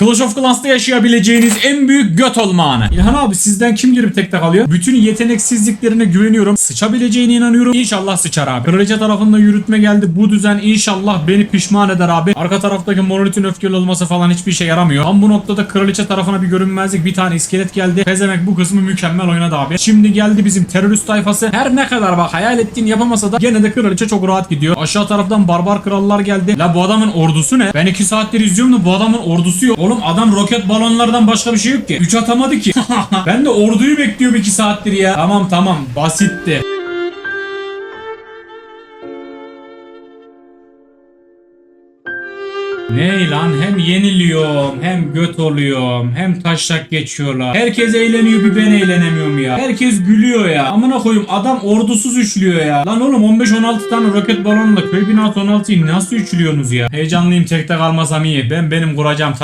Clash of Clans'ta yaşayabileceğiniz en büyük göt olma. İlhan abi sizden kim girip tek tek alıyor? Bütün yeteneksizliklerine güveniyorum. Sıçabileceğine inanıyorum. İnşallah sıçar abi. Kraliçe tarafında yürütme geldi. Bu düzen inşallah beni pişman eder abi. Arka taraftaki monolitin öfkeli olması falan hiçbir işe yaramıyor. Tam bu noktada kraliçe tarafına bir görünmezlik bir tane iskelet geldi. Pezemek bu kısmı mükemmel oynadı abi. Şimdi geldi bizim terörist tayfası. Her ne kadar bak hayal ettiğini yapamasa da gene de kraliçe çok rahat gidiyor. Aşağı taraftan barbar krallar geldi. La bu adamın ordusu ne? Ben iki saattir izliyorum da bu adamın ordusu yok. Oğlum adam roket balonlardan başka bir şey yok ki. 3 atamadı ki. ben de orduyu bekliyorum 2 saattir ya. Tamam tamam basitti. Ne lan hem yeniliyorum hem göt oluyorum hem taşak geçiyorlar. Herkes eğleniyor bir ben eğlenemiyorum ya. Herkes gülüyor ya. Amına koyayım adam ordusuz üçlüyor ya. Lan oğlum 15-16 tane roket balonla köy binası 16'yı nasıl üçlüyorsunuz ya? Heyecanlıyım tekte kalmasam iyi. Ben benim kuracağım